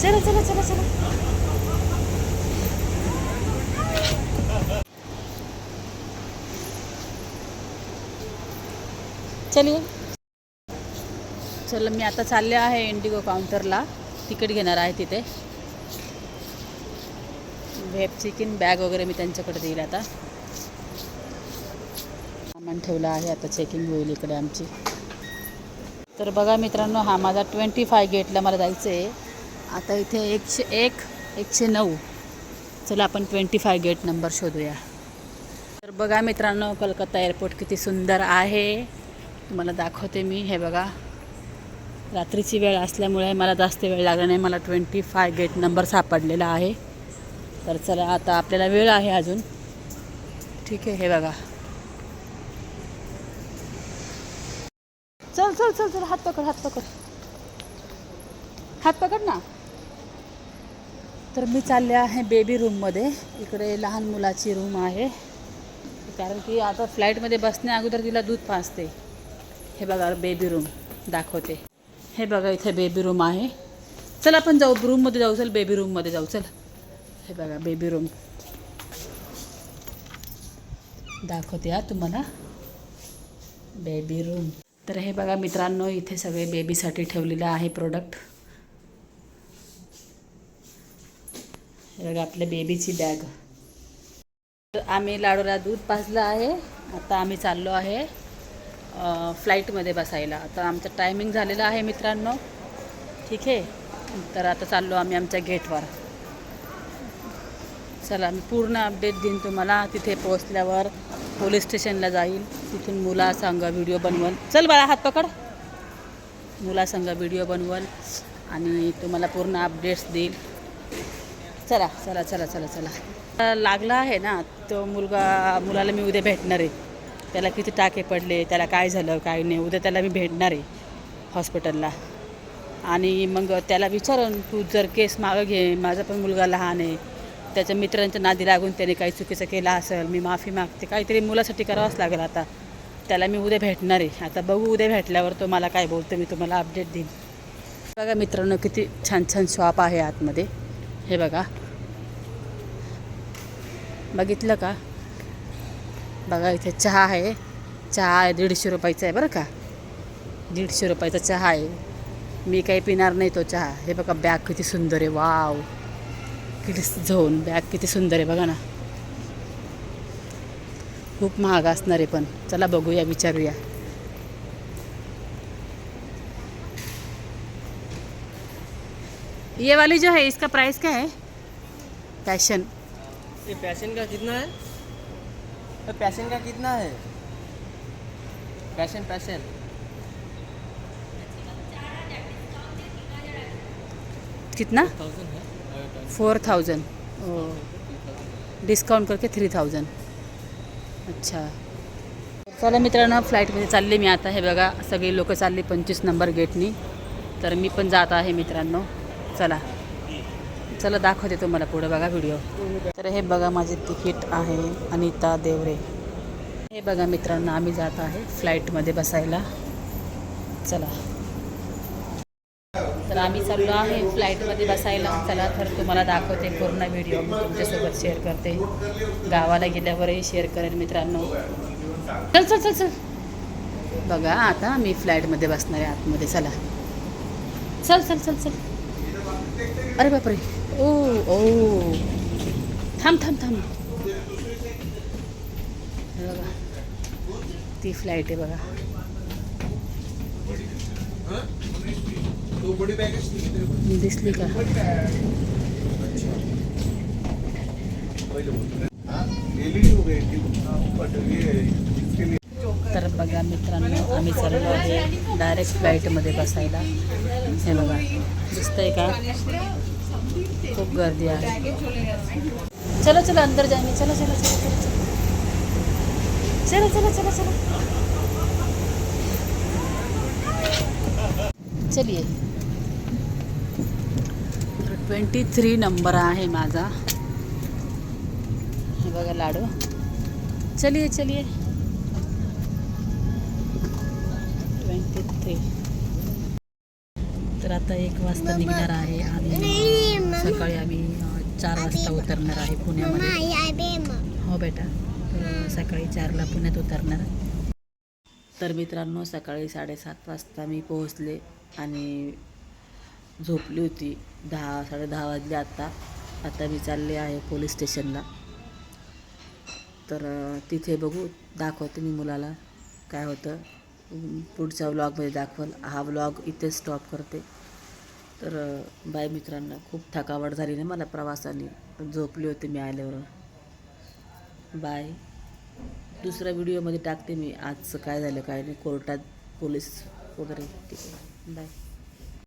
चला चला चला चला. चलिए चला मी आता चालले आहे इंडिगो काउंटरला तिकीट घेणार आहे तिथे. व्हेब चिकन बॅग वगैरे मी त्यांच्याकडे देईल आता. सामान ठेवलं आहे आता चेकिंग होईल इकडे आमची. तर बघा मित्रांनो हा माझा ट्वेंटी फाय गेटला मला जायचं आहे आता इथे एकशे एक एकशे नऊ. चला आपण ट्वेंटी फाय गेट नंबर शोधूया. तर बघा मित्रांनो कलकत्ता एअरपोर्ट किती सुंदर आहे. तुम्हाला दाखवते मी. हे बघा. रात्रीची वेळ असल्यामुळे मला जास्त वेळ लागला नाही. मला ट्वेंटी फाय गेट नंबर सापडलेला आहे. तर चला आता आपल्याला वेळ आहे अजून. ठीक आहे हे बघा. चल चल चल चल हात पकड हात पकड. हात पकड ना. तर मी चालले आहे बेबी रूममध्ये इकडे लहान मुलाची रूम आहे. कारण की आता फ्लाईटमध्ये बसण्या अगोदर तिला दूध पाजते. हे बघा बेबी रूम दाखवते. हे बघा इथे बेबी रूम आहे. चल आपण जाऊ रूममध्ये जाऊ. चल बेबी रूममध्ये जाऊ. चल. हे बघा बेबी रूम दाखवते हा तुम्हाला. बेबी रूम तर हे बघा मित्रांनो इथे सगळे बेबीसाठी ठेवलेलं आहे प्रोडक्ट हे बघा आपल्या बेबीची बॅग तर आम्ही लाडूला दूध पाजलं आहे. आता आम्ही चाललो आहे फ्लाईटमध्ये बसायला. आता आमचं टायमिंग झालेलं आहे मित्रांनो. ठीक आहे? तर आता चाललो आम्ही आमच्या गेटवर. चला मी पूर्ण अपडेट देईन तुम्हाला. तिथे पोहोचल्यावर पोलीस स्टेशनला जाईल. तिथून मुलासंग व्हिडिओ बनवल. चल बाळा हात पकड. मुलासंग व्हिडिओ बनवल आणि तुम्हाला पूर्ण अपडेट्स देईल. चला चला चला चला चला. लागला आहे ना तो मुलगा मुलाला मी उद्या भेटणार आहे. त्याला किती टाके पडले त्याला काय झालं काय नाही उद्या त्याला मी भेटणार आहे हॉस्पिटलला. आणि मग त्याला विचारून तू जर केस मागं घे माझा पण मुलगा लहान आहे. त्याच्या मित्रांच्या नादी लागून त्याने काही चुकीचं केलं असेल मी माफी मागते काहीतरी मुलासाठी करावंच लागेल आता. त्याला मी उद्या भेटणार आहे. आता बघू उद्या भेटल्यावर तो मला काय बोलतो मी तुम्हाला अपडेट देईन. बघा मित्रांनो किती छान छान शॉप आहे आतमध्ये. हे बघा. बघितलं का? बघा इथे चहा आहे. चहा आहे दीडशे रुपयाचा आहे बरं का? दीडशे रुपयाचा चहा आहे. मी काही पिणार नाही तो चहा. हे बघा बॅग किती सुंदर आहे. वाव. किती झोन. बॅग किती सुंदर आहे बघा ना. खूप महाग असणार आहे पण. चला बघूया विचारूया. ये वाली जो है इसका प्राइस क्या है? पैशन ये पैशन का कितना है? पैशन का कितना है? पैशन पैशन कितना? फोर थाउजंड डिस्काउंट करके थ्री थाउजंड अच्छा. चला मित्रांनो फ्लाईटमध्ये चालले मी आता हे बघा. सगळी लोक चालली पंचवीस नंबर गेटनी तर मी पण जात आहे मित्रांनो. चला. चला दाखवते तुम्हाला पुढे बघा व्हिडिओ तर हे बघा माझे तिकीट आहे अनिता देवरे. हे बघा मित्रांनो आम्ही जात आहे फ्लाईटमध्ये बसायला. चला. तर आम्ही चाललो आहे फ्लाईटमध्ये बसायला. चला तर तुम्हाला दाखवते पूर्ण व्हिडिओ मी तुमच्यासोबत शेअर करते. गावाला गेल्यावरही शेअर करेन मित्रांनो. चल चल चल चल. बघा आता मी फ्लाईटमध्ये बसणार आहे आतमध्ये. चला. चल चल चल चल. अरे बापरे. ओ ओ. थांब थांब थांब. बघा. ती फ्लाईट आहे बघा. दिसली का? तर बघा मित्रांनो आम्ही चाललो आहे. डायरेक्ट फ्लाईटमध्ये बसायला. हे बघा. दिसतंय का? खूप गर्दी आहे. चलो चलो अंदर जाय मी. चलो चलो. चलो चलो चलो चलो. चलिये. ट्वेंटी थ्री नंबर आहे माझा. हे बघा लाडू. चलिये चलिये. तर आता आता एक वाजता निघणार आहे आणि सकाळी आम्ही चार वाजता उतरणार आहे पुण्यामध्ये. हो बेटा. तर सकाळी चारला पुण्यात उतरणार. तर मित्रांनो सकाळी साडेसात वाजता मी पोहोचले आणि झोपली होती. दहा साडे दहा वाजले आत्ता आता मी चालले आहे पोलीस स्टेशनला. तर तिथे बघू दाखवते मी मुलाला काय होतं. पुढच्या व्लॉगमध्ये दाखवल हा व्लॉग इथेच स्टॉप करते. तर बाय मित्रांना खूप थकावट झाली ना मला प्रवासाने. झोपली होती मी आल्यावर. बाय. दुसऱ्या व्हिडिओमध्ये टाकते मी. आजचं काय झालं काय नाही. कोर्टात पोलीस वगैरे. ठीक आहे. बाय.